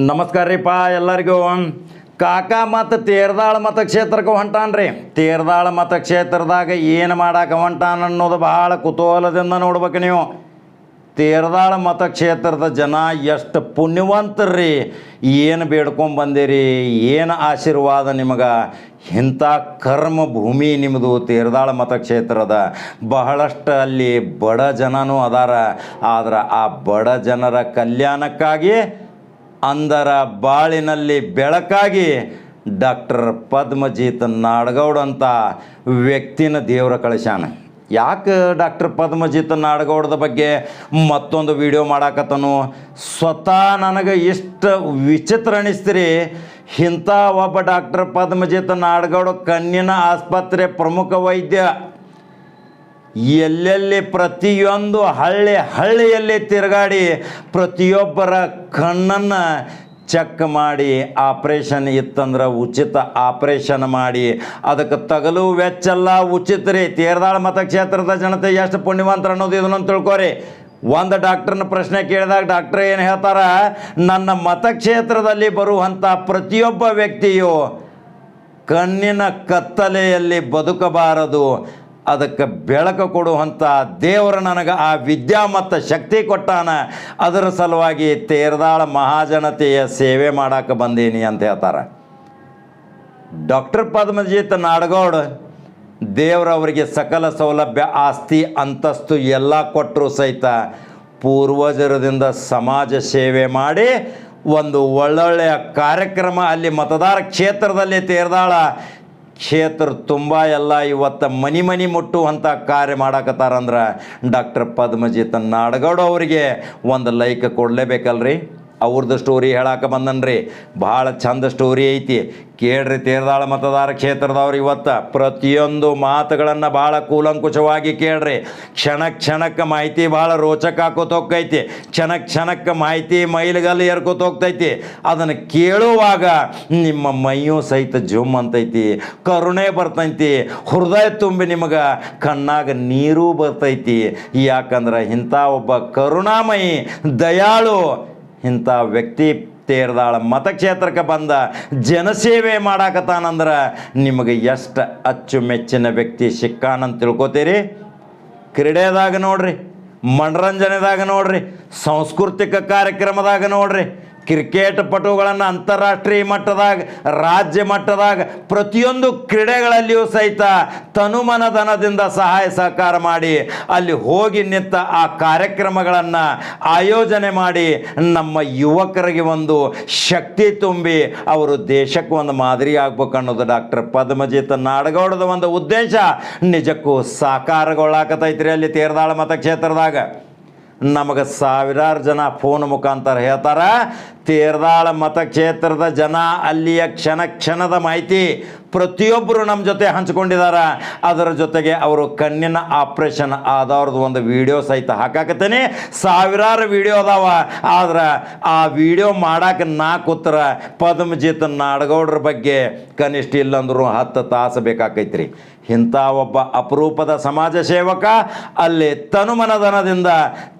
ನಮಸ್ಕಾರ ರೀಪಾ ಎಲ್ಲರಿಗೂ. ಕಾಕ ಮತ್ತು ತೇರ್ದಾಳ ಮತಕ್ಷೇತ್ರಕ್ಕೆ ರೀ. ತೇರ್ದಾಳ ಮತಕ್ಷೇತ್ರದಾಗ ಏನು ಮಾಡಾಕ ಹೊಂಟಾನ ಅನ್ನೋದು ಬಹಳ ಕುತೂಹಲದಿಂದ ನೋಡ್ಬೇಕು ನೀವು. ತೇರ್ದಾಳ ಮತಕ್ಷೇತ್ರದ ಜನ ಎಷ್ಟು ಪುಣ್ಯವಂತರ್ರಿ ಏನು ಬೇಡ್ಕೊಂಡು ಬಂದಿರಿ, ಏನು ಆಶೀರ್ವಾದ ನಿಮಗೆ. ಇಂಥ ಕರ್ಮ ಭೂಮಿ ನಿಮ್ಮದು ತೇರ್ದಾಳ ಮತಕ್ಷೇತ್ರದ ಬಹಳಷ್ಟು ಅಲ್ಲಿ ಬಡ ಜನನೂ ಅದಾರ. ಆದ್ರೆ ಆ ಬಡ ಜನರ ಕಲ್ಯಾಣಕ್ಕಾಗಿ ಅಂದರ ಬಾಳಿನಲ್ಲಿ ಬೆಳಕಾಗಿ ಡಾಕ್ಟರ್ ಪದ್ಮಜೀತ್ ನಾಡಗೌಡ ಅಂತ ವ್ಯಕ್ತಿನ ದೇವರ ಕಳಶಾನ ಯಾಕೆ ಡಾಕ್ಟರ್ ಪದ್ಮಜಿತ್ ನಾಡಗೌಡದ ಬಗ್ಗೆ ಮತ್ತೊಂದು ವಿಡಿಯೋ ಮಾಡಾಕತ್ತನು? ಸ್ವತಃ ನನಗೆ ಇಷ್ಟು ವಿಚಿತ್ರ ಅನಿಸ್ತೀರಿ. ಇಂಥ ಒಬ್ಬ ಡಾಕ್ಟರ್ ಪದ್ಮಜಿತ್ ನಾಡಗೌಡ ಕಣ್ಣಿನ ಆಸ್ಪತ್ರೆ ಪ್ರಮುಖ ವೈದ್ಯ. ಎಲ್ಲೆಲ್ಲಿ ಪ್ರತಿಯೊಂದು ಹಳ್ಳಿ ಹಳ್ಳಿಯಲ್ಲಿ ತಿರುಗಾಡಿ ಪ್ರತಿಯೊಬ್ಬರ ಕಣ್ಣನ್ನು ಚೆಕ್ ಮಾಡಿ ಆಪ್ರೇಷನ್ ಇತ್ತಂದ್ರೆ ಉಚಿತ ಆಪ್ರೇಷನ್ ಮಾಡಿ. ಅದಕ್ಕೆ ತಗಲು ವೆಚ್ಚಲ್ಲ ಉಚಿತ ರೀ. ತೇರ್ದಾಳ ಮತಕ್ಷೇತ್ರದ ಜನತೆ ಎಷ್ಟು ಪುಣ್ಯವಂತರ ಅನ್ನೋದು ಇದನ್ನೊಂದು ತಿಳ್ಕೊರಿ. ಒಂದು ಡಾಕ್ಟ್ರನ್ನ ಪ್ರಶ್ನೆ ಕೇಳಿದಾಗ ಡಾಕ್ಟ್ರ್ ಏನು ಹೇಳ್ತಾರ? ನನ್ನ ಮತಕ್ಷೇತ್ರದಲ್ಲಿ ಬರುವಂಥ ಪ್ರತಿಯೊಬ್ಬ ವ್ಯಕ್ತಿಯು ಕಣ್ಣಿನ ಕತ್ತಲೆಯಲ್ಲಿ ಬದುಕಬಾರದು. ಅದಕ್ಕೆ ಬೆಳಕು ಕೊಡುವಂಥ ದೇವರು ನನಗೆ ಆ ವಿದ್ಯಾ ಮತ್ತು ಶಕ್ತಿ ಕೊಟ್ಟಾನ. ಅದರ ಸಲುವಾಗಿ ತೇರದಾಳ ಮಹಾಜನತೆಯ ಸೇವೆ ಮಾಡಕ್ಕೆ ಬಂದೀನಿ ಅಂತ ಹೇಳ್ತಾರೆ. ಡಾಕ್ಟರ್ ಪದ್ಮಜಿತ್ ನಾಡಗೌಡ ದೇವರವರಿಗೆ ಸಕಲ ಸೌಲಭ್ಯ, ಆಸ್ತಿ, ಅಂತಸ್ತು ಎಲ್ಲ ಕೊಟ್ಟರು ಸಹಿತ ಪೂರ್ವಜರದಿಂದ ಸಮಾಜ ಸೇವೆ ಮಾಡಿ ಒಂದು ಒಳ್ಳೊಳ್ಳೆಯ ಕಾರ್ಯಕ್ರಮ ಅಲ್ಲಿ ಮತದಾರ ಕ್ಷೇತ್ರದಲ್ಲಿ ತೇರ್ದಾಳ ಕ್ಷೇತ್ರ ತುಂಬ ಎಲ್ಲ ಇವತ್ತು ಮನಿ ಮನಿ ಮುಟ್ಟುವಂಥ ಕಾರ್ಯ ಮಾಡಾಕತ್ತಾರಂದ್ರೆ ಡಾಕ್ಟರ್ ಪದ್ಮಜಿತ್ ನಾಡಗೌಡ ಅವರಿಗೆ ಒಂದು ಲೈಕ್ ಕೊಡಲೇಬೇಕಲ್ರಿ? ಅವ್ರದ್ದು ಸ್ಟೋರಿ ಹೇಳಕ್ಕೆ ಬಂದನ್ರಿ. ಭಾಳ ಚಂದ ಸ್ಟೋರಿ ಐತಿ. ಕೇಳ್ರಿ ತೇರ್ದಾಳ ಮತದಾರ ಕ್ಷೇತ್ರದವ್ರು ಇವತ್ತು. ಪ್ರತಿಯೊಂದು ಮಾತುಗಳನ್ನು ಭಾಳ ಕೂಲಂಕುಷವಾಗಿ ಕೇಳ್ರಿ. ಕ್ಷಣ ಕ್ಷಣಕ್ಕೆ ಮಾಹಿತಿ ಭಾಳ ರೋಚಕ ಹಾಕೋತೋಗ್ತೈತಿ ಕ್ಷಣ ಕ್ಷಣಕ್ಕೆ ಮಾಹಿತಿ ಮೈಲಿಗಲ್ಲಿ ಹೋಗ್ತೈತಿ ಅದನ್ನು ಕೇಳುವಾಗ ನಿಮ್ಮ ಮೈಯೂ ಸಹಿತ ಜುಮ್ ಅಂತೈತಿ. ಕರುಣೆ ಬರ್ತೈತಿ. ಹೃದಯ ತುಂಬಿ ನಿಮಗೆ ಕಣ್ಣಾಗ ನೀರು ಬರ್ತೈತಿ. ಯಾಕಂದ್ರೆ ಇಂಥ ಒಬ್ಬ ಕರುಣಾಮಯಿ, ದಯಾಳು ಇಂಥ ವ್ಯಕ್ತಿ ತೇರ್ದಾಳ ಮತಕ್ಷೇತ್ರಕ್ಕೆ ಬಂದ ಜನಸೇವೆ ಮಾಡಾಕತ್ತಾನಂದ್ರೆ ನಿಮಗೆ ಎಷ್ಟು ಅಚ್ಚುಮೆಚ್ಚಿನ ವ್ಯಕ್ತಿ ಸಿಕ್ಕಾನಂತ ತಿಳ್ಕೊತೀರಿ? ಕ್ರೀಡೆದಾಗ ನೋಡ್ರಿ, ಮನರಂಜನೆದಾಗ ನೋಡ್ರಿ, ಸಾಂಸ್ಕೃತಿಕ ಕಾರ್ಯಕ್ರಮದಾಗ ನೋಡ್ರಿ ಕ್ರಿಕೆಟ್ ಪಟುಗಳನ್ನು ಅಂತಾರಾಷ್ಟ್ರೀಯ ಮಟ್ಟದಾಗ, ರಾಜ್ಯ ಮಟ್ಟದಾಗ, ಪ್ರತಿಯೊಂದು ಕ್ರೀಡೆಗಳಲ್ಲಿಯೂ ಸಹಿತ ತನುಮನಧನದಿಂದ ಸಹಾಯ ಸಹಕಾರ ಮಾಡಿ, ಅಲ್ಲಿ ಹೋಗಿ ನಿಂತ ಆ ಕಾರ್ಯಕ್ರಮಗಳನ್ನು ಆಯೋಜನೆ ಮಾಡಿ ನಮ್ಮ ಯುವಕರಿಗೆ ಒಂದು ಶಕ್ತಿ ತುಂಬಿ ಅವರು ದೇಶಕ್ಕೆ ಒಂದು ಮಾದರಿ ಆಗ್ಬೇಕು ಅನ್ನೋದು ಡಾಕ್ಟರ್ ಪದ್ಮಜಿತ್ ನಾಡಗೌಡದ ಒಂದು ಉದ್ದೇಶ. ನಿಜಕ್ಕೂ ಸಾಕಾರಗೊಳ್ಳಾಕತೈತ್ರಿ ಅಲ್ಲಿ ತೇರ್ದಾಳ ಮತಕ್ಷೇತ್ರದಾಗ. ನಮಗೆ ಸಾವಿರಾರು ಜನ ಫೋನ್ ಮುಖಾಂತರ ಹೇಳ್ತಾರ. ತೇರ್ದಾಳ ಮತಕ್ಷೇತ್ರದ ಜನ ಅಲ್ಲಿಯ ಕ್ಷಣ ಕ್ಷಣದ ಮಾಹಿತಿ ಪ್ರತಿಯೊಬ್ಬರು ನಮ್ಮ ಜೊತೆ ಹಂಚ್ಕೊಂಡಿದ್ದಾರೆ ಅದರ ಜೊತೆಗೆ ಅವರು ಕಣ್ಣಿನ ಆಪ್ರೇಷನ್ ಆದವ್ರದ್ದು ಒಂದು ವಿಡಿಯೋ ಸಹಿತ ಹಾಕಾಕತ್ತೇನೆ. ಸಾವಿರಾರು ವಿಡಿಯೋ ಅದಾವ. ಆದ್ರೆ ಆ ವಿಡಿಯೋ ಮಾಡಕ್ಕೆ ನಾ ಕೂತ್ರ ಪದ್ಮಜಿತ್ ನಾಡಗೌಡ್ರ ಬಗ್ಗೆ ಕನಿಷ್ಠ ಇಲ್ಲಂದ್ರೂ ಹತ್ತು ತಾಸು ಬೇಕಾಕೈತ್ರಿ. ಇಂಥ ಒಬ್ಬ ಅಪರೂಪದ ಸಮಾಜ ಸೇವಕ, ಅಲ್ಲಿ ತನುಮನಧನದಿಂದ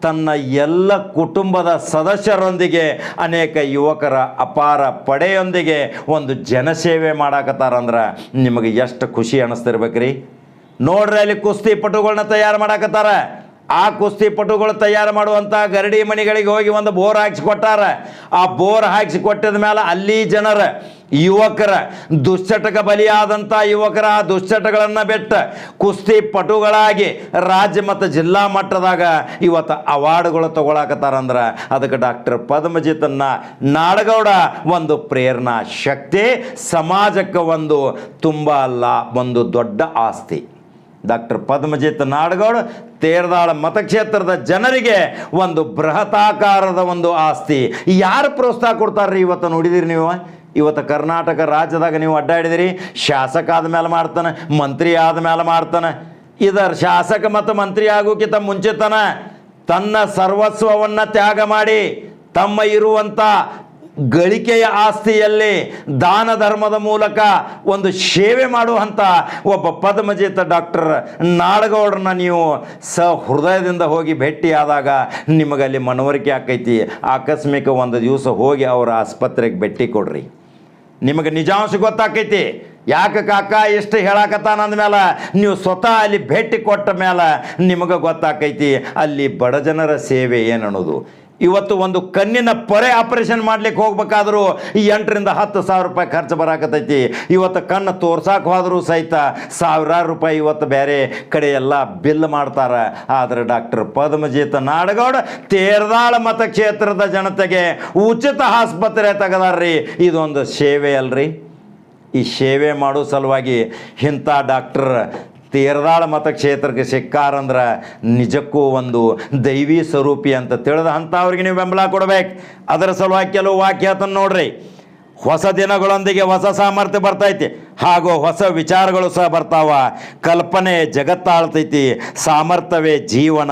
ತನ್ನ ಎಲ್ಲ ಕುಟುಂಬದ ಸದಸ್ಯರೊಂದಿಗೆ ಅನೇಕ ಯುವಕರ ಅಪಾರ ಪಡೆಯೊಂದಿಗೆ ಒಂದು ಜನಸೇವೆ ಮಾಡಾಕತ್ತಾರಂದ್ರೆ ನಿಮಗೆ ಎಷ್ಟು ಖುಷಿ ಅನ್ನಿಸ್ತಿರ್ಬೇಕ್ರಿ ನೋಡ್ರಿ ಅಲ್ಲಿ ಕುಸ್ತಿ ಪಟುಗಳನ್ನ ತಯಾರು ಮಾಡಾಕತ್ತಾರ. ಆ ಕುಸ್ತಿ ಪಟುಗಳು ತಯಾರು ಮಾಡುವಂಥ ಗರಡಿ ಮಣಿಗಳಿಗೆ ಹೋಗಿ ಒಂದು ಬೋರ್ ಹಾಕ್ಸಿ ಕೊಟ್ಟಾರ ಆ ಬೋರ್ ಹಾಕ್ಸಿ ಕೊಟ್ಟಿದ ಮೇಲೆ ಅಲ್ಲಿ ಜನರ, ಯುವಕರ, ದುಶ್ಚಟಕ ಬಲಿಯಾದಂಥ ಯುವಕರ ಆ ದುಶ್ಚಟಗಳನ್ನು ಬಿಟ್ಟ ಕುಸ್ತಿ ಪಟುಗಳಾಗಿ ರಾಜ್ಯ ಮತ್ತು ಜಿಲ್ಲಾ ಮಟ್ಟದಾಗ ಇವತ್ತು ಅವಾರ್ಡ್ಗಳು ತಗೊಳಕತ್ತಾರಂದ್ರೆ ಅದಕ್ಕೆ ಡಾಕ್ಟರ್ ಪದ್ಮಜಿತನ್ನ ನಾಡಗೌಡ ಒಂದು ಪ್ರೇರಣಾ ಶಕ್ತಿ, ಸಮಾಜಕ್ಕೆ ಒಂದು ತುಂಬ ಅಲ್ಲ ಒಂದು ದೊಡ್ಡ ಆಸ್ತಿ. ಡಾಕ್ಟರ್ ಪದ್ಮಜಿತ್ ನಾಡಗೌಡ, ತೇರದಾಳ ಮತಕ್ಷೇತ್ರದ ಜನರಿಗೆ ಒಂದು ಬೃಹತಾಕಾರದ ಒಂದು ಆಸ್ತಿ. ಯಾರು ಪ್ರೋತ್ಸಾಹ ಕೊಡ್ತಾರ್ರಿ ಇವತ್ತು ನೋಡಿದಿರಿ ನೀವು? ಇವತ್ತು ಕರ್ನಾಟಕ ರಾಜ್ಯದಾಗ ನೀವು ಅಡ್ಡಾಡಿದಿರಿ ಶಾಸಕ ಆದಮೇಲೆ ಮಾಡ್ತಾನೆ, ಮಂತ್ರಿ ಆದ್ಮೇಲೆ ಮಾಡ್ತಾನೆ. ಇದರ ಶಾಸಕ ಮತ್ತು ಮಂತ್ರಿ ಆಗೋಕ್ಕಿಂತ ಮುಂಚಿತನ ತನ್ನ ಸರ್ವಸ್ವವನ್ನು ತ್ಯಾಗ ಮಾಡಿ, ತಮ್ಮ ಇರುವಂಥ ಗಳಿಕೆಯ ಆಸ್ತಿಯಲ್ಲಿ ದಾನ ಧರ್ಮದ ಮೂಲಕ ಒಂದು ಸೇವೆ ಮಾಡುವಂಥ ಒಬ್ಬ ಪದ್ಮಜೇತ ಡಾಕ್ಟರ್ ನಾಡಗೌಡ್ರನ್ನ ನೀವು ಸ ಹೃದಯದಿಂದ ಹೋಗಿ ಭೇಟಿಯಾದಾಗ ನಿಮಗಲ್ಲಿ ಮನವರಿಕೆ ಆಕೈತಿ. ಆಕಸ್ಮಿಕ ಒಂದು ದಿವಸ ಹೋಗಿ ಅವರ ಆಸ್ಪತ್ರೆಗೆ ಭೇಟಿ ಕೊಡ್ರಿ. ನಿಮಗೆ ನಿಜಾಂಶ ಗೊತ್ತಾಕೈತಿ. ಯಾಕೆ ಕಾಕ ಎಷ್ಟು ಹೇಳಾಕತ್ತಾನ ಅಂದಮೇಲೆ ನೀವು ಸ್ವತಃ ಅಲ್ಲಿ ಭೇಟಿ ಕೊಟ್ಟ ಮೇಲೆ ನಿಮಗೆ ಗೊತ್ತಾಕೈತಿ. ಅಲ್ಲಿ ಬಡ ಜನರ ಸೇವೆ ಏನನ್ನೋದು. ಇವತ್ತು ಒಂದು ಕಣ್ಣಿನ ಪೊರೆ ಆಪರೇಷನ್ ಮಾಡ್ಲಿಕ್ಕೆ ಹೋಗ್ಬೇಕಾದ್ರೂ ಈ ಎಂಟರಿಂದ ಹತ್ತು ಸಾವಿರ ರೂಪಾಯಿ ಖರ್ಚು ಬರಾಕತೈತಿ ಇವತ್ತು ಕಣ್ಣು ತೋರ್ಸಾಕ ಹೋದರೂ ಸಹಿತ ಸಾವಿರಾರು ರೂಪಾಯಿ ಇವತ್ತು ಬೇರೆ ಕಡೆ ಎಲ್ಲ ಬಿಲ್ ಮಾಡ್ತಾರೆ. ಆದರೆ ಡಾಕ್ಟರ್ ಪದ್ಮಜಿತ್ ನಾಡಗೌಡ ತೇರದಾಳ ಮತಕ್ಷೇತ್ರದ ಜನತೆಗೆ ಉಚಿತ ಆಸ್ಪತ್ರೆ ತೆಗೆದಾರ್ರಿ. ಇದೊಂದು ಸೇವೆ ಅಲ್ರಿ. ಈ ಸೇವೆ ಮಾಡೋ ಸಲುವಾಗಿ ಇಂಥ ಡಾಕ್ಟರ್ ತೇರದಾಳ ಮತಕ್ಷೇತ್ರಕ್ಕೆ ಸಿಕ್ಕಾರಂದ್ರೆ ನಿಜಕ್ಕೂ ಒಂದು ದೈವಿ ಸ್ವರೂಪಿ ಅಂತ ತಿಳಿದ ಅವ್ರಿಗೆ ನೀವು ಬೆಂಬಲ ಕೊಡ್ಬೇಕು. ಅದರ ಸಲುವಾಗಿ ಕೆಲವು ವಾಕ್ಯ ಆತನ ನೋಡ್ರಿ. ಹೊಸ ದಿನಗಳೊಂದಿಗೆ ಹೊಸ ಸಾಮರ್ಥ್ಯ ಬರ್ತೈತಿ. ಹಾಗೂ ಹೊಸ ವಿಚಾರಗಳು ಸಹ ಬರ್ತಾವ. ಕಲ್ಪನೆ ಜಗತ್ತಾಳ್ತೈತಿ. ಸಾಮರ್ಥ್ಯವೇ ಜೀವನ,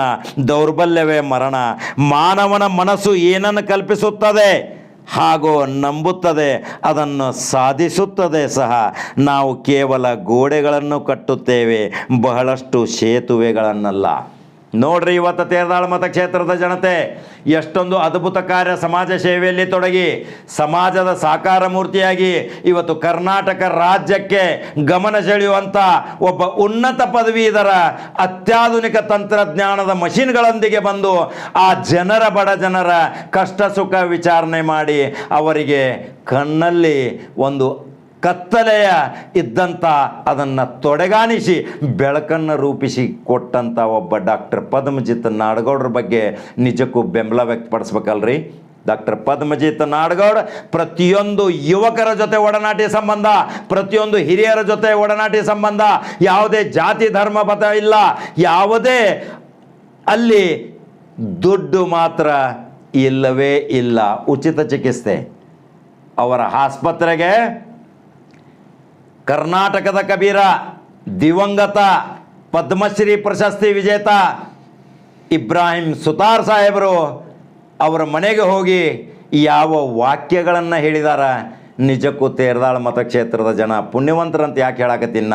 ದೌರ್ಬಲ್ಯವೇ ಮರಣ. ಮಾನವನ ಮನಸ್ಸು ಏನನ್ನು ಕಲ್ಪಿಸುತ್ತದೆ? ಹಾಗೂ ನಂಬುತ್ತದೆ ಅದನ್ನು ಸಾಧಿಸುತ್ತದೆ ಸಹ. ನಾವು ಕೇವಲ ಗೋಡೆಗಳನ್ನು ಕಟ್ಟುತ್ತೇವೆ ಬಹಳಷ್ಟು ಸೇತುವೆಗಳನ್ನಲ್ಲ. ನೋಡ್ರಿ ಇವತ್ತು ತೇರದಾಳ ಮತಕ್ಷೇತ್ರದ ಜನತೆ, ಎಷ್ಟೊಂದು ಅದ್ಭುತ ಕಾರ್ಯ ಸಮಾಜ ಸೇವೆಯಲ್ಲಿ ತೊಡಗಿ, ಸಮಾಜದ ಸಾಕಾರ ಮೂರ್ತಿಯಾಗಿ ಇವತ್ತು ಕರ್ನಾಟಕ ರಾಜ್ಯಕ್ಕೆ ಗಮನ ಸೆಳೆಯುವಂಥ ಒಬ್ಬ ಉನ್ನತ ಪದವೀಧರ ಅತ್ಯಾಧುನಿಕ ತಂತ್ರಜ್ಞಾನದ ಮಷಿನ್ಗಳೊಂದಿಗೆ ಬಂದು ಆ ಜನರ ಬಡ ಜನರ ಕಷ್ಟ ಸುಖ ವಿಚಾರಣೆ ಮಾಡಿ ಅವರಿಗೆ ಕಣ್ಣಲ್ಲಿ ಒಂದು ಕತ್ತಲೆಯ ಇದ್ದಂಥ ಅದನ್ನು ತೊಡೆಗಾಣಿಸಿ ಬೆಳಕನ್ನು ರೂಪಿಸಿ ಕೊಟ್ಟಂಥ ಒಬ್ಬ ಡಾಕ್ಟರ್ ಪದ್ಮಜಿತ್ ನಾಡಗೌಡ್ರ ಬಗ್ಗೆ ನಿಜಕ್ಕೂ ಬೆಂಬಲ ವ್ಯಕ್ತಪಡಿಸ್ಬೇಕಲ್ರಿ? ಡಾಕ್ಟರ್ ಪದ್ಮಜಿತ್ ನಾಡಗೌಡ ಪ್ರತಿಯೊಂದು ಯುವಕರ ಜೊತೆ ಒಡನಾಟಿ ಸಂಬಂಧ, ಪ್ರತಿಯೊಂದು ಹಿರಿಯರ ಜೊತೆ ಒಡನಾಟಿ ಸಂಬಂಧ, ಯಾವುದೇ ಜಾತಿ ಧರ್ಮ ಪದ ಇಲ್ಲ, ಯಾವುದೇ ಅಲ್ಲಿ ದುಡ್ಡು ಮಾತ್ರ ಇಲ್ಲವೇ ಇಲ್ಲ. ಉಚಿತ ಚಿಕಿತ್ಸೆ ಅವರ ಆಸ್ಪತ್ರೆಗೆ ಕರ್ನಾಟಕದ ಕಬೀರ, ದಿವಂಗತ, ಪದ್ಮಶ್ರೀ ಪ್ರಶಸ್ತಿ ವಿಜೇತ ಇಬ್ರಾಹಿಂ ಸುತಾರ್ ಸಾಹೇಬರು ಅವರ ಮನೆಗೆ ಹೋಗಿ ಯಾವ ವಾಕ್ಯಗಳನ್ನು ಹೇಳಿದಾರ? ನಿಜಕ್ಕೂ ತೇರದಾಳ ಮತಕ್ಷೇತ್ರದ ಜನ ಪುಣ್ಯವಂತರಂತ ಯಾಕೆ ಹೇಳಕತ್ತಿನ್ನ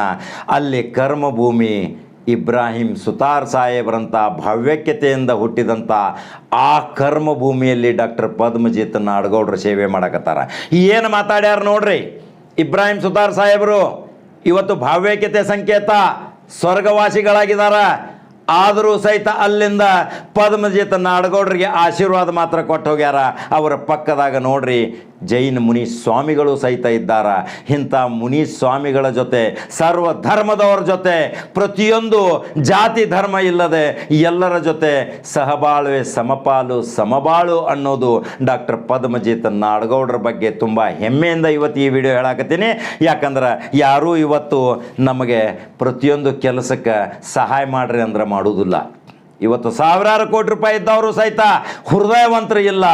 ಅಲ್ಲಿ ಕರ್ಮಭೂಮಿ ಇಬ್ರಾಹಿಂ ಸುತಾರ್ ಸಾಹೇಬ್ರಂಥ ಭವ್ಯಕ್ಯತೆಯಿಂದ ಹುಟ್ಟಿದಂಥ ಆ ಕರ್ಮಭೂಮಿಯಲ್ಲಿ ಡಾಕ್ಟರ್ ಪದ್ಮಜಿತ್ ನಾಡಗೌಡರು ಸೇವೆ ಮಾಡಕತ್ತಾರ. ಏನು ಮಾತಾಡ್ಯಾರ ನೋಡ್ರಿ? ಇಬ್ರಾಹಿಂ ಸುತಾರ್ ಸಾಹೇಬರು, ಇವತ್ತು ಭಾವ್ಯಕ್ಯತೆ ಸಂಕೇತ, ಸ್ವರ್ಗವಾಸಿಗಳಾಗಿದ್ದಾರ. ಆದರೂ ಸಹಿತ ಅಲ್ಲಿಂದ ಪದ್ಮಜಿತ್ ನಾಡಗೌಡರಿಗೆ ಆಶೀರ್ವಾದ ಮಾತ್ರ ಕೊಟ್ಟು ಹೋಗ್ಯಾರ ಅವರ ಪಕ್ಕದಾಗ ನೋಡ್ರಿ ಜೈನ ಮುನಿ ಸ್ವಾಮಿಗಳು ಸಹಿತ ಇದ್ದಾರ. ಇಂಥ ಮುನಿ ಸ್ವಾಮಿಗಳ ಜೊತೆ, ಸರ್ವ ಧರ್ಮದವರ ಜೊತೆ, ಪ್ರತಿಯೊಂದು ಜಾತಿ ಧರ್ಮ ಇಲ್ಲದೆ ಎಲ್ಲರ ಜೊತೆ ಸಹಬಾಳ್ವೆ, ಸಮಪಾಲು, ಸಮಬಾಳು ಅನ್ನೋದು ಡಾಕ್ಟರ್ ಪದ್ಮಜಿತ್ ನಾಡಗೌಡರ ಬಗ್ಗೆ ತುಂಬ ಹೆಮ್ಮೆಯಿಂದ ಇವತ್ತು ಈ ವಿಡಿಯೋ ಹೇಳಾಕತ್ತೀನಿ. ಯಾಕಂದ್ರೆ ಯಾರೂ ಇವತ್ತು ನಮಗೆ ಪ್ರತಿಯೊಂದು ಕೆಲಸಕ್ಕೆ ಸಹಾಯ ಮಾಡ್ರಿ ಅಂದ್ರೆ ಮಾಡುವುದಿಲ್ಲ ಇವತ್ತು ಸಾವಿರಾರು ಕೋಟಿ ರೂಪಾಯಿ ಇದ್ದವರು ಸಹಿತ ಹೃದಯವಂತರು ಇಲ್ಲ.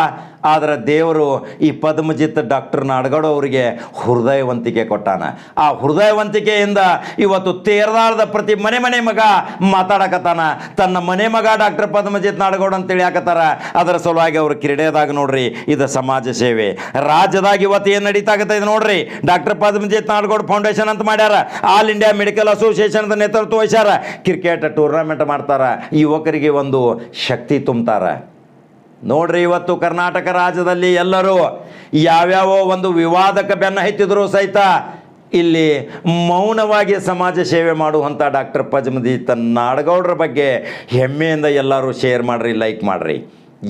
ಆದರೆ ದೇವರು ಈ ಪದ್ಮಜಿತ್ ಡಾಕ್ಟರ್ ನಾಡಗೌಡ ಅವರಿಗೆ ಹೃದಯವಂತಿಕೆ ಕೊಟ್ಟಾನ. ಆ ಹೃದಯವಂತಿಕೆಯಿಂದ ಇವತ್ತು ತೇರದಾಳದ ಪ್ರತಿ ಮನೆ ಮನೆ ಮಗ ಮಾತಾಡಕತ್ತಾನ. ತನ್ನ ಮನೆ ಮಗ ಡಾಕ್ಟರ್ ಪದ್ಮಜಿತ್ ನಾಡಗೌಡ ಅಂತೇಳಿ ಹಾಕತ್ತಾರ. ಅದರ ಸಲುವಾಗಿ ಅವರು ಕ್ರೀಡೆದಾಗ ನೋಡ್ರಿ, ಇದು ಸಮಾಜ ಸೇವೆ. ರಾಜ್ಯದಾಗ ಇವತ್ತು ಏನು ನಡೀತಾಗತ್ತೆ ಇದು ನೋಡ್ರಿ. ಡಾಕ್ಟರ್ ಪದ್ಮಜಿತ್ ನಾಡಗೌಡ ಫೌಂಡೇಶನ್ ಅಂತ ಮಾಡ್ಯಾರ. ಆಲ್ ಇಂಡಿಯಾ ಮೆಡಿಕಲ್ ಅಸೋಸಿಯೇಷನ್ ನೇತೃತ್ವ ವಹಿಸ್ಯಾರ. ಕ್ರಿಕೆಟ್ ಟೂರ್ನಮೆಂಟ್ ಮಾಡ್ತಾರ. ಯುವಕರಿಗೆ ಒಂದು ಶಕ್ತಿ ತುಂಬ್ತಾರ. ನೋಡ್ರಿ ಇವತ್ತು ಕರ್ನಾಟಕ ರಾಜ್ಯದಲ್ಲಿ ಎಲ್ಲರೂ ಯಾವ್ಯಾವ ಒಂದು ವಿವಾದಕ್ಕೆ ಬೆನ್ನ ಹತ್ತಿದ್ರು ಸಹಿತ ಇಲ್ಲಿ ಮೌನವಾಗಿ ಸಮಾಜ ಸೇವೆ ಮಾಡುವಂಥ ಡಾಕ್ಟರ್ ಪದ್ಮಜಿತ್ ನಾಡಗೌಡರ ಬಗ್ಗೆ ಹೆಮ್ಮೆಯಿಂದ ಎಲ್ಲರೂ ಶೇರ್ ಮಾಡಿರಿ ಲೈಕ್ ಮಾಡ್ರಿ.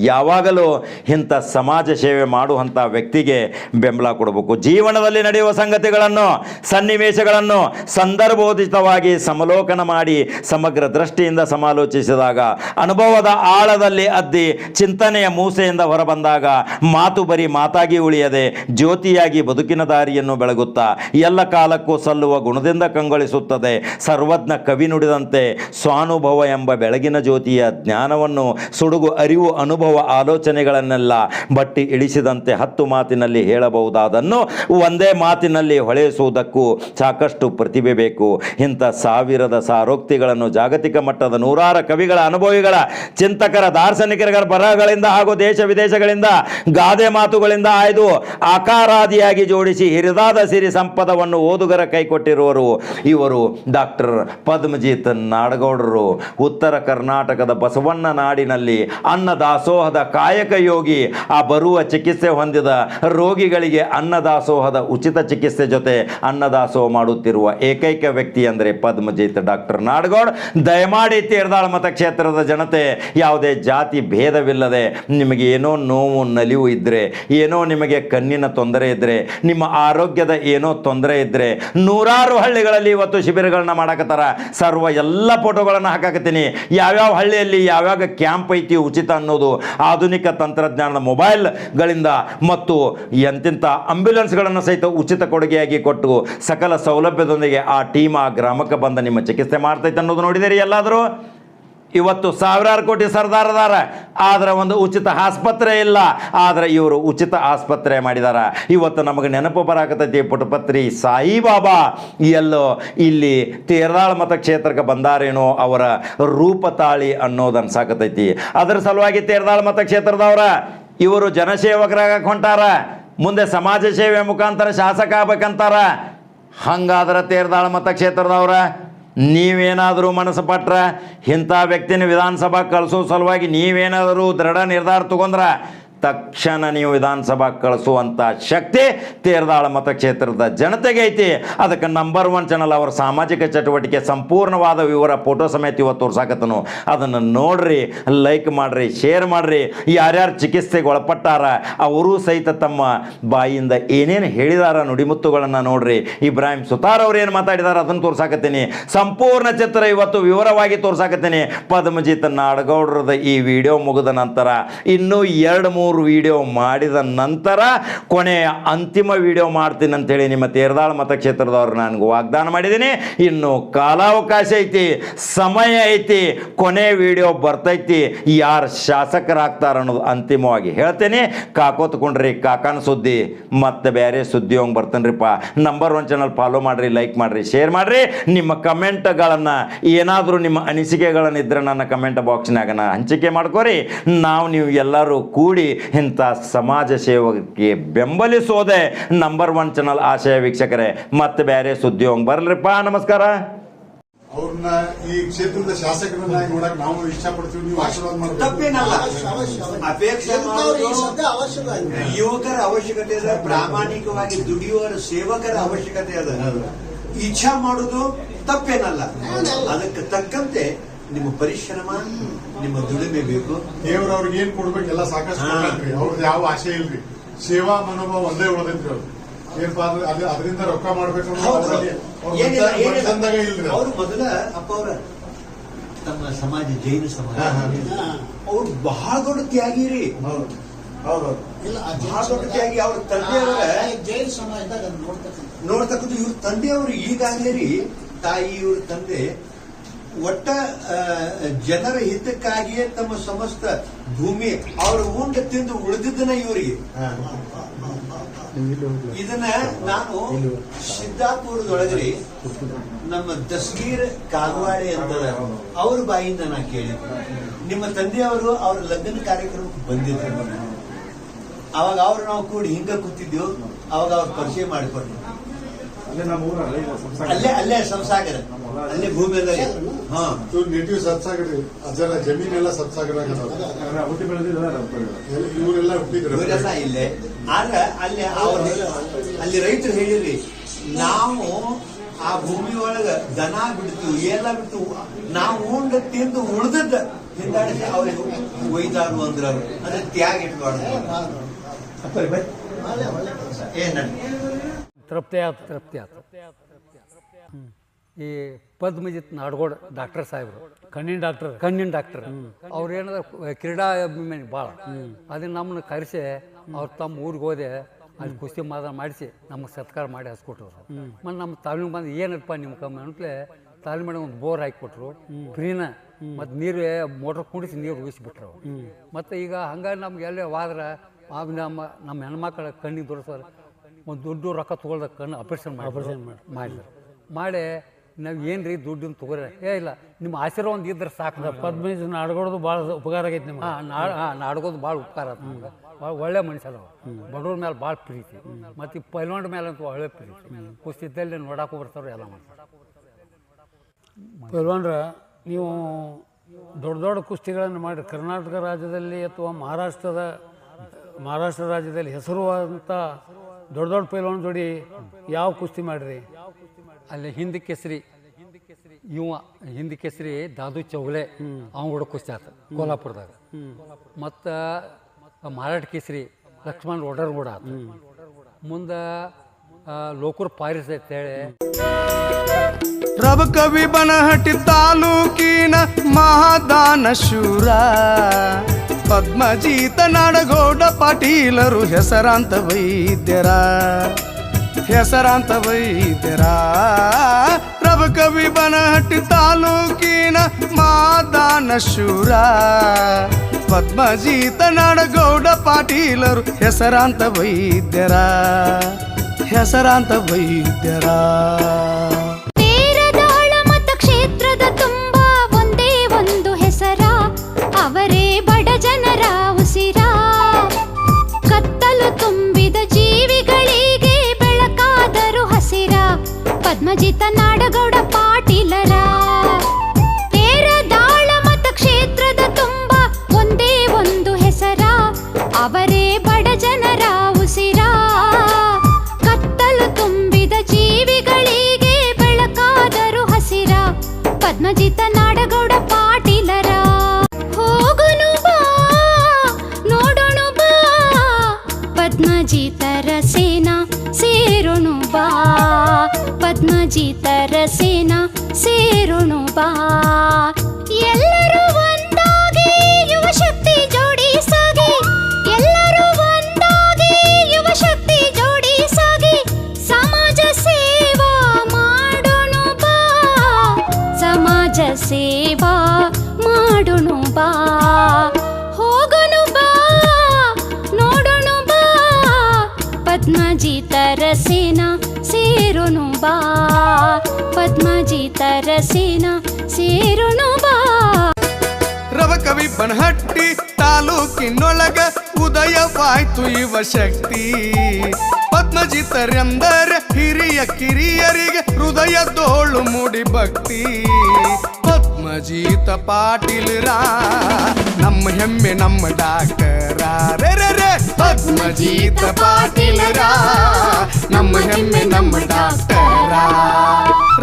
ಯಾವಾಗಲೂ ಇಂಥ ಸಮಾಜ ಸೇವೆ ಮಾಡುವಂಥ ವ್ಯಕ್ತಿಗೆ ಬೆಂಬಲ ಕೊಡಬೇಕು. ಜೀವನದಲ್ಲಿ ನಡೆಯುವ ಸಂಗತಿಗಳನ್ನು, ಸನ್ನಿವೇಶಗಳನ್ನು ಸಂದರ್ಭೋದಿತವಾಗಿ ಸಮಲೋಕನ ಮಾಡಿ ಸಮಗ್ರ ದೃಷ್ಟಿಯಿಂದ ಸಮಾಲೋಚಿಸಿದಾಗ, ಅನುಭವದ ಆಳದಲ್ಲಿ ಅದ್ದಿ ಚಿಂತನೆಯ ಮೂಸೆಯಿಂದ ಹೊರಬಂದಾಗ ಮಾತು ಬರೀ ಮಾತಾಗಿ ಉಳಿಯದೆ ಜ್ಯೋತಿಯಾಗಿ ಬದುಕಿನ ದಾರಿಯನ್ನು ಬೆಳಗುತ್ತಾ ಎಲ್ಲ ಕಾಲಕ್ಕೂ ಸಲ್ಲುವ ಗುಣದಿಂದ ಕಂಗೊಳಿಸುತ್ತದೆ. ಸರ್ವಜ್ಞ ಕವಿ ನುಡಿದಂತೆ ಸ್ವಾನುಭವ ಎಂಬ ಬೆಳಗಿನ ಜ್ಯೋತಿಯ ಜ್ಞಾನವನ್ನು ಸುಡುಗು ಅರಿವು ಅನುಭವ ಅನುಭವ ಆಲೋಚನೆಗಳನ್ನೆಲ್ಲ ಬಟ್ಟಿ ಇಳಿಸಿದಂತೆ ಹತ್ತು ಮಾತಿನಲ್ಲಿ ಹೇಳಬಹುದಾದನ್ನು ಒಂದೇ ಮಾತಿನಲ್ಲಿ ಹೊಳೆಸುವುದಕ್ಕೂ ಸಾಕಷ್ಟು ಪ್ರತಿಭೆ ಬೇಕು. ಇಂಥ ಸಾವಿರದ ಸಾರೋಕ್ತಿಗಳನ್ನು ಜಾಗತಿಕ ಮಟ್ಟದ ನೂರಾರು ಕವಿಗಳ ಅನುಭವಿಗಳ, ಚಿಂತಕರ, ದಾರ್ಶನಿಕರ ಬರಹಗಳಿಂದ ಹಾಗೂ ದೇಶ ವಿದೇಶಗಳಿಂದ ಗಾದೆ ಮಾತುಗಳಿಂದ ಆಯ್ದು ಆಕಾರಾದಿಯಾಗಿ ಜೋಡಿಸಿ ಹಿರಿದಾದ ಸಿರಿ ಸಂಪದವನ್ನು ಓದುಗರ ಕೈಕೊಟ್ಟಿರುವರು ಇವರು ಡಾಕ್ಟರ್ ಪದ್ಮಜಿತ್ ನಾಡಗೌಡರು. ಉತ್ತರ ಕರ್ನಾಟಕದ ಬಸವಣ್ಣ ನಾಡಿನಲ್ಲಿ ಅನ್ನದಾಸೋಹದ ಕಾಯಕ ಯೋಗಿ ಆ ಬರುವ ಚಿಕಿತ್ಸೆ ಹೊಂದಿದ ರೋಗಿಗಳಿಗೆ ಅನ್ನದಾಸೋಹದ ಉಚಿತ ಚಿಕಿತ್ಸೆ ಜೊತೆ ಅನ್ನದಾಸೋಹ ಮಾಡುತ್ತಿರುವ ಏಕೈಕ ವ್ಯಕ್ತಿ ಅಂದರೆ ಪದ್ಮಜಿತ್ ಡಾಕ್ಟರ್ ನಾಡಗೌಡ್. ದಯಮಾಡಿ ತೀರ್ದಾಳ ಮತಕ್ಷೇತ್ರದ ಜನತೆ, ಯಾವುದೇ ಜಾತಿ ಭೇದವಿಲ್ಲದೆ ನಿಮಗೆ ಏನೋ ನೋವು, ನಲಿವು ಇದ್ದರೆ ಏನೋ ನಿಮಗೆ ಕಣ್ಣಿನ ತೊಂದರೆ ಇದ್ದರೆ ನಿಮ್ಮ ಆರೋಗ್ಯದ ಏನೋ ತೊಂದರೆ ಇದ್ದರೆ ನೂರಾರು ಹಳ್ಳಿಗಳಲ್ಲಿ ಇವತ್ತು ಶಿಬಿರಗಳನ್ನ ಮಾಡಕತ್ತಾರ. ಸರ್ವ ಎಲ್ಲ ಫೋಟೋಗಳನ್ನು ಹಾಕಾಕತ್ತೀನಿ. ಯಾವ್ಯಾವ ಹಳ್ಳಿಯಲ್ಲಿ ಯಾವ್ಯಾವ ಕ್ಯಾಂಪ್ ಐತಿ ಉಚಿತ ಅನ್ನೋದು ಆಧುನಿಕ ತಂತ್ರಜ್ಞಾನದ ಮೊಬೈಲ್ಗಳಿಂದ ಮತ್ತು ಎಂತೆಂಥ ಅಂಬ್ಯುಲೆನ್ಸ್ಗಳನ್ನು ಸಹಿತ ಉಚಿತ ಕೊಡುಗೆಯಾಗಿ ಕೊಟ್ಟು ಸಕಲ ಸೌಲಭ್ಯದೊಂದಿಗೆ ಆ ಟೀಮ್, ಆ ಗ್ರಾಮಕ್ಕೆ ಬಂದ ನಿಮ್ಮ ಚಿಕಿತ್ಸೆ ಮಾಡ್ತೈತೆ ಅನ್ನೋದು ನೋಡಿದಿರಿ ಎಲ್ಲಾದರೂ? ಇವತ್ತು ಸಾವಿರಾರು ಕೋಟಿ ಸರ್ದಾರದಾರ ಆದ್ರೆ ಒಂದು ಉಚಿತ ಆಸ್ಪತ್ರೆ ಇಲ್ಲ. ಆದ್ರೆ ಇವರು ಉಚಿತ ಆಸ್ಪತ್ರೆ ಮಾಡಿದಾರ. ಇವತ್ತು ನಮಗೆ ನೆನಪು ಬರಾಕತೈತಿ ಪುಟಪತ್ರಿ ಸಾಯಿಬಾಬಾ. ಎಲ್ಲೋ ಇಲ್ಲಿ ತೇರದಾಳ ಮತಕ್ಷೇತ್ರಕ್ಕೆ ಬಂದಾರೇನೋ ಅವರ ರೂಪ ತಾಳಿ ಅನ್ನೋದು ಅನ್ಸಾಕತೈತಿ ಅದರ ಸಲುವಾಗಿ ತೇರದಾಳ ಮತಕ್ಷೇತ್ರದವರ, ಇವರು ಜನಸೇವಕರಾಗಕ್ಕೆ ಹೊಂಟಾರ ಮುಂದೆ ಸಮಾಜ ಸೇವೆ ಮುಖಾಂತರ ಶಾಸಕ ಆಗ್ಬೇಕಂತಾರ. ಹಂಗಾದ್ರೆ ತೇರದಾಳ ಮತಕ್ಷೇತ್ರದವ್ರ ನೀವೇನಾದರೂ ಮನಸ್ಸು ಪಟ್ರ ಇಂಥ ವ್ಯಕ್ತಿನ ವಿಧಾನಸಭಾ ಕಳಿಸೋ ಸಲುವಾಗಿ ನೀವೇನಾದರೂ ದೃಢ ನಿರ್ಧಾರ ತಗೊಂಡ್ರ ತಕ್ಷಣ ನೀವು ವಿಧಾನಸಭಾ ಕಳಿಸುವಂಥ ಶಕ್ತಿ ತೇರದಾಳ ಮತಕ್ಷೇತ್ರದ ಜನತೆಗೆ ಐತಿ. ಅದಕ್ಕೆ ನಂಬರ್ ಒನ್ ಚಾನಲ್ ಅವರ ಸಾಮಾಜಿಕ ಚಟುವಟಿಕೆ ಸಂಪೂರ್ಣವಾದ ವಿವರ ಫೋಟೋ ಸಮೇತ ಇವತ್ತು ತೋರ್ಸಾಕತ್ತನು. ಅದನ್ನು ನೋಡ್ರಿ ಲೈಕ್ ಮಾಡ್ರಿ ಶೇರ್ ಮಾಡ್ರಿ. ಯಾರ್ಯಾರು ಚಿಕಿತ್ಸೆಗೆ ಒಳಪಟ್ಟಾರ, ಅವರು ಸಹಿತ ತಮ್ಮ ಬಾಯಿಯಿಂದ ಏನೇನು ಹೇಳಿದಾರ ನುಡಿಮುತ್ತುಗಳನ್ನು ನೋಡ್ರಿ. ಇಬ್ರಾಹಿಂ ಸುತಾರ್ ಅವ್ರು ಏನು ಮಾತಾಡಿದಾರ ಅದನ್ನು ತೋರ್ಸಾಕತ್ತೀನಿ. ಸಂಪೂರ್ಣ ಚಿತ್ರ ಇವತ್ತು ವಿವರವಾಗಿ ತೋರ್ಸಾಕತ್ತೀನಿ. ಪದ್ಮಜಿತ್ ನಾಡಗೌಡರದ ಈ ವಿಡಿಯೋ ಮುಗಿದ ನಂತರ ಇನ್ನೂ ಎರಡು, ಮೂರು ವಿಡಿಯೋ ಮಾಡಿದ ನಂತರ ಕೊನೆಯ ಅಂತಿಮ ವಿಡಿಯೋ ಮಾಡ್ತೀನಿ ಅಂತೇಳಿ ನಿಮ್ಮ ತೇರದಾಳ ಮತಕ್ಷೇತ್ರದವರು ನನಗೆ ವಾಗ್ದಾನ ಮಾಡಿದ್ದೀನಿ. ಇನ್ನು ಕಾಲಾವಕಾಶ ಐತಿ, ಸಮಯ ಐತಿ, ಕೊನೆ ವಿಡಿಯೋ ಬರ್ತೈತಿ, ಯಾರು ಶಾಸಕರಾಗ್ತಾರ ಅನ್ನೋದು ಅಂತಿಮವಾಗಿ ಹೇಳ್ತೇನೆ. ಕಾಕೋತ್ಕೊಂಡ್ರಿ ಕಾಕನ ಸುದ್ದಿ, ಮತ್ತೆ ಬೇರೆ ಸುದ್ದಿ ಹೋಗಿ ಬರ್ತೇನ್ರಿಪ್ಪ. ನಂಬರ್ ಒನ್ ಚಾನಲ್ ಫಾಲೋ ಮಾಡ್ರಿ ಲೈಕ್ ಮಾಡ್ರಿ ಶೇರ್ ಮಾಡ್ರಿ. ನಿಮ್ಮ ಕಮೆಂಟ್ಗಳನ್ನು, ಏನಾದರೂ ನಿಮ್ಮ ಅನಿಸಿಕೆಗಳನ್ನು ಇದ್ರೆ ನನ್ನ ಕಮೆಂಟ್ ಬಾಕ್ಸ್ನಾಗ ಹಂಚಿಕೆ ಮಾಡ್ಕೋರಿ. ನಾವು ನೀವು ಎಲ್ಲರೂ ಕೂಡಿ ಇಂಥ ಸಮಾಜ ಸೇವಕಕ್ಕೆ ಬೆಂಬಲಿಸೋದೆ ನಂಬರ್ ಒನ್ ಚಾನಲ್ ಆಶಯ ವೀಕ್ಷಕರೇ. ಮತ್ತೆ ಬೇರೆ ಸುದ್ದಿ ಹೋಗಿ ಬರ್ಲ್ರಿಪ್ಪ ನಮಸ್ಕಾರ. ಅವ್ರನ್ನ ಈ ಕ್ಷೇತ್ರದ ಶಾಸಕರನ್ನ ನೋಡಕ್ ನಾವು ಇಷ್ಟಪಡ್ತೀವಿ ನೀವು ಆಶೀರ್ವಾದ ಮಾಡ್ತೀವಿ. ಯುವಕರ ಅವಶ್ಯಕತೆ ಅದ ಪ್ರಾಮಾಣಿಕವಾಗಿ ದುಡಿಯುವರ ಸೇವಕರ ಅವಶ್ಯಕತೆ ಅದ. ಇಚ್ಛಾ ಮಾಡುದು ತಪ್ಪೇನಲ್ಲ. ಅದಕ್ಕೆ ತಕ್ಕಂತೆ ನಿಮ್ಮ ಪರಿಶ್ರಮ ನಿಮ್ಮ ದುಡಿಮೆ ಬೇಕು. ದೇವ್ರ ಅವ್ರಿಗೆ ಏನ್ ಕೊಡ್ಬೇಕು ಎಲ್ಲ ಸಾಕಷ್ಟು ಅವ್ರದ್ದು ಯಾವ ಆಸೆ ಇಲ್ರಿ. ಸೇವಾ ಮನೋಭಾವ ಒಂದೇ ಉಳಿದೈತ್ರಿ ಅವ್ರು ಏನಪ್ಪಾ ಅಂದ್ರೆ ಅದು ಅದರಿಂದ ರೊಕ್ಕ ಮಾಡ್ಬೇಕು. ಇಲ್ರಿ. ಅವರು ಮೊದಲ ಅಪ್ಪ ಅವರ ತಮ್ಮ ಸಮಾಜ ಜೈನ ಸಮಾಜ. ಅವ್ರು ಬಹಳ ದೊಡ್ಡ ತ್ಯಾಗಿ ರೀ ಹೌದು. ಹೌದು. ಇಲ್ಲ ಆ ಬಹಳ ದೊಡ್ಡ ತ್ಯಾಗಿ ಅವ್ರ ತಂದೆಯವರ ಜೈನ ಸಮಾಜದಾಗ ನೋಡ್ತಕ್ಕಂಥ ನೋಡ್ತಕ್ಕಂಥ ಇವ್ರ ತಂದೆಯವರು ಈಗಾಗಲೇ ರೀ ತಾಯಿ ಇವ್ರ ತಂದೆ ಒಟ್ಟ ಜನರ ಹಿತಕ್ಕಾಗಿಯೇ ತಮ್ಮ ಸಮಸ್ತ ಭೂಮಿ ಅವರು ಉಂಡ ತಿಂದು ಉಳಿದಿದ್ದನ ಇವರಿಗೆ. ಇದನ್ನ ನಾನು ಸಿದ್ದಾಪುರದೊಳಗ್ರಿ ನಮ್ಮ ದಸ್ಗೀರ್ ಕಾಗವಾಡೆ ಅಂತ ಅವ್ರ ಬಾಯಿಂದ ನಾ ಕೇಳಿದ್ದೆ. ನಿಮ್ಮ ತಂದೆಯವರು ಅವ್ರ ಲಗ್ನ ಕಾರ್ಯಕ್ರಮಕ್ಕೆ ಬಂದಿದ್ರು. ಅವಾಗ ಅವ್ರು ನಾವು ಕೂಡಿ ಹಿಂಗ ಕೂತಿದ್ದೆವು ಅವಾಗ ಅವ್ರ ಪರಿಚಯ ಮಾಡಿಕೊಟ್ರು ಇದೆ ಅಲ್ಲೇ ಅಲ್ಲೇ ಸಂಸಾಗರ ಅಲ್ಲೇ ಭೂಮಿಯಲ್ಲಿ. ಹಾ. ನೇಟಿವ್ ಸತ್ಸಾಗರ ಅದರ ಜಮೀನೆಲ್ಲ ಸತ್ಸಾಗರ ಇವರೆಲ್ಲ ಹುಟ್ಟಿದ್ರು. ಇವರೆಲ್ಲ ಇಲ್ಲೇ. ಆದ್ರೆ ಅಲ್ಲಿ ಅಲ್ಲಿ ರೈತರು ಹೇಳಿರಿ ನಾವು ಆ ಭೂಮಿ ಒಳಗ ದನ ಬಿಡ್ತು ಎಲ್ಲ ಬಿಡ್ತು ನಾವು ಉಂಡ ತಿಂದು ಉಳ್ದದ್ದ ಹಿಂದಾಡಿಸಿ ಅವ್ರಿಗೆ ಒಯ್ದಾರು ಅಂದ್ರ ಅವ್ರು ಅದ್ರ ತ್ಯಾಗ ಇಟ್ಬಾರ್ದು ತೃಪ್ತಿ ಆಯ್ತು ತೃಪ್ತಿ ಏನ ತೃಪ್ತಿ ಆಯ್ತು ತೃಪ್ತಿ ಆಯ್ತು. ಈ ಪದ್ಮಜಿತ್ ನಾಡಗೋಡ್ ಡಾಕ್ಟರ್ ಸಾಹೇಬ್ರು. ಕಣ್ಣಿನ ಡಾಕ್ಟರ್. ಕಣ್ಣಿನ ಡಾಕ್ಟರ್. ಅವ್ರು ಏನದ ಕ್ರೀಡಾ ಅಭಿಮಾನಿ ಭಾಳ ಅದನ್ನ ನಮ್ಮನ್ನ ಕರೆಸಿ ಅವ್ರು ತಮ್ಮ ಊರಿಗೆ ಹೋದೆ ಅಲ್ಲಿ ಕುಸ್ತಿ ಮಾದ ಮಾಡಿಸಿ ನಮಗೆ ಸತ್ಕಾರ ಮಾಡಿ ಹಸ್ಕೊಟ್ರು ಮತ್ತು ನಮ್ಮ ತಾಲೀಮು ಬಂದು ಏನಪ್ಪ ನಿಮ್ಮ ಕಮ್ಮಿ ಅಂತಲೇ ತಾಲೀಮ್ ಮಾಡಿ ಒಂದು ಬೋರ್ ಹಾಕಿಕೊಟ್ರು ಫ್ರೀನ. ಮತ್ತು ನೀರು ಮೋಟ್ರ್ ಕುಡಿಸಿ ನೀರು ಉಗಿಸ್ಬಿಟ್ರು ಮತ್ತು ಈಗ ಹಂಗಾಗಿ ನಮ್ಗೆ ಎಲ್ಲೇ ವಾದ್ರೆ ನಮ್ಮ ನಮ್ಮ ಹೆಣ್ಮಕ್ಳ ಕಣ್ಣಿಗೆ ದೊರೆಸೋರು ಒಂದು ದುಡ್ಡು ರೊಕ್ಕ ತೊಗೊಳ್ದ ಕಣ್ಣು ಆಪರೇಷನ್ ಮಾಡಿ ಆಪರೇಷನ್ ಮಾಡಿ. ಮಾಡಿದ್ರು. ಮಾಡಿ ನಾವು ಏನು ರೀ ದುಡ್ಡಿನ ತಗೋರಿ? ಏ ಇಲ್ಲ ನಿಮ್ಮ ಆಶೀರ್ವಾದ ಇದ್ರೆ ಸಾಕು ಪದ್ಮಜ ನಾಡ್ಗೋದು ಭಾಳ ಉಪಕಾರ ಆಗೈತೆ ನಿಮ್ಗೆ. ಹಾಂ ನಾಡ್ ಹಾಂ ನಾಡ್ಗೋದು ಭಾಳ ಉಪಕಾರ ಆಯ್ತು ನಮ್ಗೆ. ಭಾಳ ಒಳ್ಳೆ ಮನುಷ್ಯ ಅದಾವ. ಬಡವ್ರ ಮೇಲೆ ಭಾಳ ಪ್ರೀತಿ. ಮತ್ತು ಈ ಪೈಲ್ವಾನ್ ಮೇಲೆ ಅಂತೂ ಒಳ್ಳೆ ಪ್ರೀತಿ. ಕುಸ್ತಿದ್ದಲ್ಲಿ ನೋಡಕ್ಕೂ ಬರ್ತಾರೆ ಎಲ್ಲ ಮಾಡ್ತಾರೆ. ಪೈಲ್ವಾಂಡ್ರ ನೀವು ದೊಡ್ಡ ದೊಡ್ಡ ಕುಸ್ತಿಗಳನ್ನು ಮಾಡಿ ಕರ್ನಾಟಕ ರಾಜ್ಯದಲ್ಲಿ ಅಥವಾ ಮಹಾರಾಷ್ಟ್ರದ ಮಹಾರಾಷ್ಟ್ರ ರಾಜ್ಯದಲ್ಲಿ ಹೆಸರುವಾದಂಥ ದೊಡ್ಡ ದೊಡ್ಡ ಪೈಲ್ವಾನ್ ಜೋಡಿ ಯಾವ ಕುಸ್ತಿ ಮಾಡಿರಿ? ಅಲ್ಲಿ ಹಿಂದಿ ಕೇಸರಿ, ಇವ ಹಿಂದಿ ಕೇಸರಿ ದಾದು ಚೌಗಲೆ ಅವ್ನು ಕೂಡ ಆತ ಕೋಲ್ಹಾಪುರದಾಗ ಮತ್ತು ಮಾರಾಟ ಕೇಸರಿ ಲಕ್ಷ್ಮಣ್ ಒಡರ್ ಕೂಡ ಲೋಕೂರ್ ಪಾರಿಸ್ ಅಂತೇಳಿ ರಬ ಕವಿ ಬನಹಟ್ಟಿ ತಾಲೂಕಿನ ಮಹಾದಾನ ಶೂರ. ಪದ್ಮಜೀತ ನಾಡಗೌಡ ಪಾಟೀಲರು ಹೆಸರಾಂತ ವೈದ್ಯರ. ಹೆಸರಾಂತ ವೈದ್ಯರ. ಪ್ರಭು ಕವಿ ಬನಹಟ್ಟಿ ತಾಲೂಕಿನ ಮಾದಾನ ಶೂರ ಪದ್ಮಜೀತ ಪಾಟೀಲರು ಹೆಸರಾಂತ ವೈದ್ಯರ. ಹೆಸರಾಂತ ವೈದ್ಯರ. ಪದ್ಮಜಿತ ನಾಡಗೌಡ ಸೇವಾ ಮಾಡೋಣ ಬಾ, ಹೋಗೋಣ ಬಾ, ನೋಡೋಣ ಬಾ, ಪದ್ಮಜಿ ತರಸೇನ ಸೇರೋಣ ಬಾ, ಪದ್ಮಜಿ ತರಸೇನ ಸೇರೋಣ ಬಾ. ರವಕವಿ ಬನಹಟ್ಟಿ ತಾಲೂಕಿನೊಳಗ ಉದಯವಾಯ್ತು ಇವ ಶಕ್ತಿ. ಪದ್ಮಜಿತರೆಂದರೆ ಹಿರಿಯ ಕಿರಿಯರಿಗೆ ಹೃದಯ ತೋಳು ಮುಡಿ ಭಕ್ತಿ. ಪದ್ಮಜೀತ ರಾ ನಮ್ಮ ಹೆಮ್ಮೆ ನಮ್ಮ ಡಾಕ್ಟರ? ರೇ ರೇ ರೇ ಪಾಟೀಲ್ ರಾ ನಮ್ಮ ಹೆಮ್ಮೆ ನಮ್ಮ ಡಾಕ್ಟರ?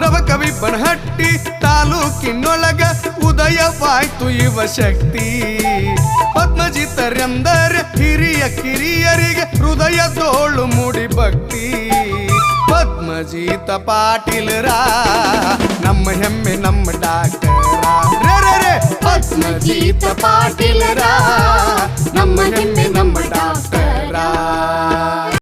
ರವ ಕವಿ ಬನಹಟ್ಟಿ ತಾಲೂಕಿನೊಳಗ ಉದಯವಾಯ್ತು ಯುವ ಶಕ್ತಿ. ಪದ್ಮಜಿತರೆಂದರೆ ಹಿರಿಯ ಕಿರಿಯರಿಗೆ ಹೃದಯ ತೋಳು ಮೂಡಿ ಭಕ್ತಿ. ಪದ್ಮಜೀತ ಪಾಟೀಲ್ರ? ನಮ್ಮ ಹೆಮ್ಮೆ ನಮ್ಮ ಡಾಕ್ಟರ? ರೇ ರೇ ರೇ, ಪದ್ಮಜೀತ ಪಾಟೀಲ್ರ? ನಮ್ಮ ಹೆಮ್ಮೆ ನಮ್ಮ ಡಾಕ್ಟರ?